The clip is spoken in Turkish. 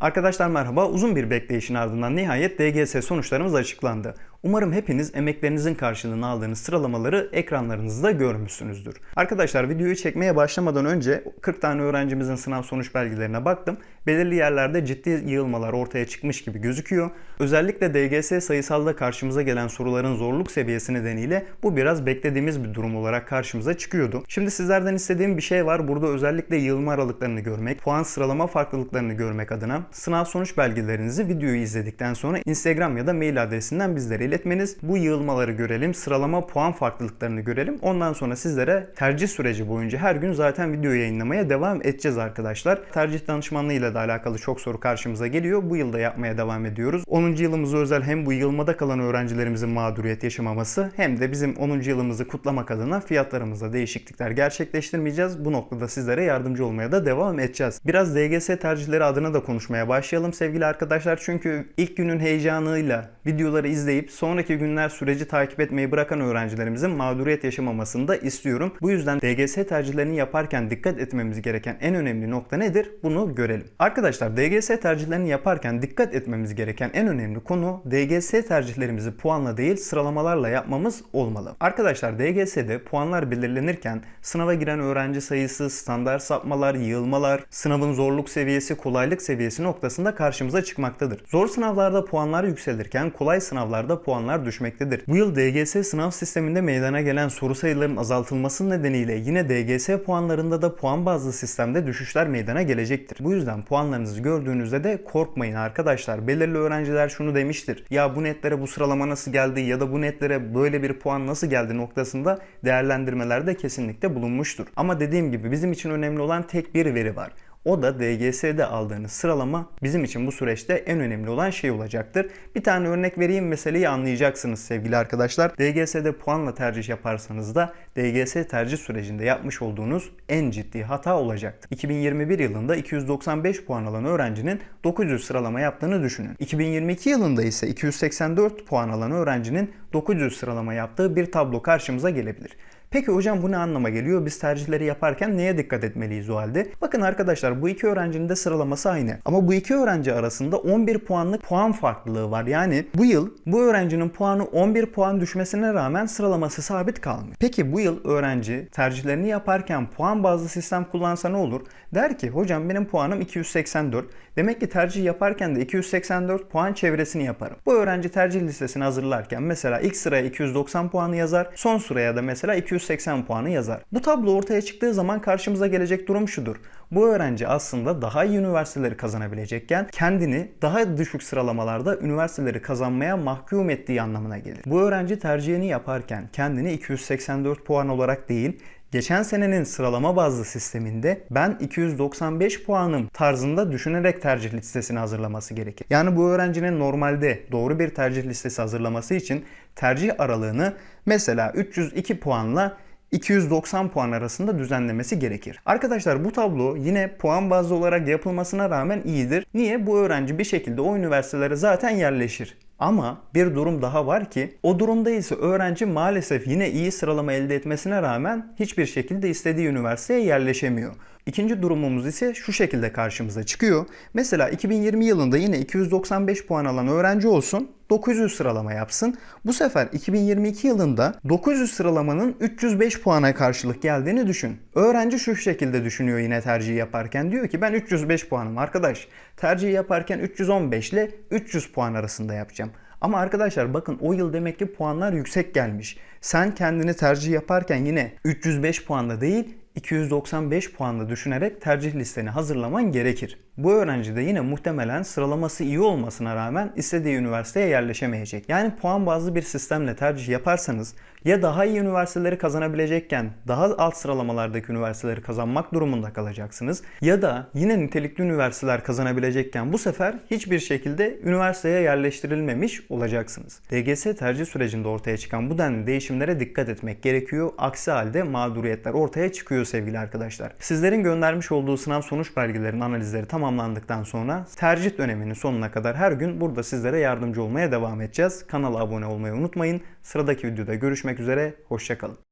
Arkadaşlar merhaba. Uzun bir bekleyişin ardından nihayet DGS sonuçlarımız açıklandı. Umarım hepiniz emeklerinizin karşılığını aldığınız sıralamaları ekranlarınızda görmüşsünüzdür. Arkadaşlar videoyu çekmeye başlamadan önce 40 tane öğrencimizin sınav sonuç belgelerine baktım. Belirli yerlerde ciddi yığılmalar ortaya çıkmış gibi gözüküyor. Özellikle DGS sayısalda karşımıza gelen soruların zorluk seviyesi nedeniyle bu biraz beklediğimiz bir durum olarak karşımıza çıkıyordu. Şimdi sizlerden istediğim bir şey var. Burada özellikle yığılma aralıklarını görmek, puan sıralama farklılıklarını görmek adına sınav sonuç belgelerinizi videoyu izledikten sonra Instagram ya da mail adresinden bizlere iletmeniz. Bu yığılmaları görelim, sıralama puan farklılıklarını görelim. Ondan sonra sizlere tercih süreci boyunca her gün zaten video yayınlamaya devam edeceğiz arkadaşlar. Tercih danışmanlığı ile de alakalı çok soru karşımıza geliyor. Bu yılda yapmaya devam ediyoruz. 10. yılımıza özel hem bu yılmada kalan öğrencilerimizin mağduriyet yaşamaması hem de bizim 10. yılımızı kutlamak adına fiyatlarımızda değişiklikler gerçekleştirmeyeceğiz. Bu noktada sizlere yardımcı olmaya da devam edeceğiz. Biraz DGS tercihleri adına da konuşmaya başlayalım sevgili arkadaşlar. Çünkü ilk günün heyecanıyla videoları izleyip sonraki günler süreci takip etmeyi bırakan öğrencilerimizin mağduriyet yaşamamasını da istiyorum. Bu yüzden DGS tercihlerini yaparken dikkat etmemiz gereken en önemli nokta nedir? Bunu görelim. Arkadaşlar DGS tercihlerini yaparken dikkat etmemiz gereken en önemli konu DGS tercihlerimizi puanla değil sıralamalarla yapmamız olmalı. Arkadaşlar DGS'de puanlar belirlenirken sınava giren öğrenci sayısı, standart sapmalar, yığılmalar, sınavın zorluk seviyesi, kolaylık seviyesi noktasında karşımıza çıkmaktadır. Zor sınavlarda puanlar yükselirken kolay sınavlarda puanlar düşmektedir. Bu yıl DGS sınav sisteminde meydana gelen soru sayılarının azaltılması nedeniyle yine DGS puanlarında da puan bazlı sistemde düşüşler meydana gelecektir. Bu yüzden puanlarınızı gördüğünüzde de korkmayın arkadaşlar. Belirli öğrenciler şunu demiştir. Ya bu netlere bu sıralama nasıl geldi ya da bu netlere böyle bir puan nasıl geldi noktasında değerlendirmelerde kesinlikle bulunmuştur. Ama dediğim gibi bizim için önemli olan tek bir veri var. O da DGS'de aldığınız sıralama bizim için bu süreçte en önemli olan şey olacaktır. Bir tane örnek vereyim meseleyi anlayacaksınız sevgili arkadaşlar. DGS'de puanla tercih yaparsanız da DGS tercih sürecinde yapmış olduğunuz en ciddi hata olacaktır. 2021 yılında 295 puan alan öğrencinin 900 sıralama yaptığını düşünün. 2022 yılında ise 284 puan alan öğrencinin 900 sıralama yaptığı bir tablo karşımıza gelebilir. Peki hocam bu ne anlama geliyor? Biz tercihleri yaparken neye dikkat etmeliyiz o halde? Bakın arkadaşlar bu iki öğrencinin de sıralaması aynı. Ama bu iki öğrenci arasında 11 puanlık puan farklılığı var. Yani bu yıl bu öğrencinin puanı 11 puan düşmesine rağmen sıralaması sabit kalmıyor. Peki bu yıl öğrenci tercihlerini yaparken puan bazlı sistem kullansa ne olur? Der ki hocam benim puanım 284. Demek ki tercih yaparken de 284 puan çevresini yaparım. Bu öğrenci tercih listesini hazırlarken mesela ilk sıraya 290 puanı yazar. Son sıraya da mesela 280 puanı yazar. Bu tablo ortaya çıktığı zaman karşımıza gelecek durum şudur. Bu öğrenci aslında daha iyi üniversiteleri kazanabilecekken kendini daha düşük sıralamalarda üniversiteleri kazanmaya mahkum ettiği anlamına gelir. Bu öğrenci tercihini yaparken kendini 284 puan olarak değil Geçen senenin sıralama bazlı sisteminde ben 295 puanım tarzında düşünerek tercih listesini hazırlaması gerekir. Yani bu öğrencinin normalde doğru bir tercih listesi hazırlaması için tercih aralığını mesela 302 puanla 290 puan arasında düzenlemesi gerekir. Arkadaşlar bu tablo yine puan bazlı olarak yapılmasına rağmen iyidir. Niye? Bu öğrenci bir şekilde o üniversitelere zaten yerleşir. Ama bir durum daha var ki o durumda ise öğrenci maalesef yine iyi sıralama elde etmesine rağmen hiçbir şekilde istediği üniversiteye yerleşemiyor. İkinci durumumuz ise şu şekilde karşımıza çıkıyor. Mesela 2020 yılında yine 295 puan alan öğrenci olsun 900 sıralama yapsın. Bu sefer 2022 yılında 900 sıralamanın 305 puana karşılık geldiğini düşün. Öğrenci şu şekilde düşünüyor yine tercih yaparken. Diyor ki ben 305 puanım arkadaş. Tercih yaparken 315 ile 300 puan arasında yapacağım. Ama arkadaşlar bakın o yıl demek ki puanlar yüksek gelmiş. Sen kendini tercih yaparken yine 305 puanla değil 295 puanla düşünerek tercih listeni hazırlaman gerekir. Bu öğrenci de yine muhtemelen sıralaması iyi olmasına rağmen istediği üniversiteye yerleşemeyecek. Yani puan bazlı bir sistemle tercih yaparsanız ya daha iyi üniversiteleri kazanabilecekken daha alt sıralamalardaki üniversiteleri kazanmak durumunda kalacaksınız ya da yine nitelikli üniversiteler kazanabilecekken bu sefer hiçbir şekilde üniversiteye yerleştirilmemiş olacaksınız. DGS tercih sürecinde ortaya çıkan bu denli değişimlere dikkat etmek gerekiyor. Aksi halde mağduriyetler ortaya çıkıyor sevgili arkadaşlar. Sizlerin göndermiş olduğu sınav sonuç belgelerinin analizleri tamamlandıktan sonra tercih döneminin sonuna kadar her gün burada sizlere yardımcı olmaya devam edeceğiz. Kanala abone olmayı unutmayın. Sıradaki videoda görüşmek üzere. Hoşçakalın.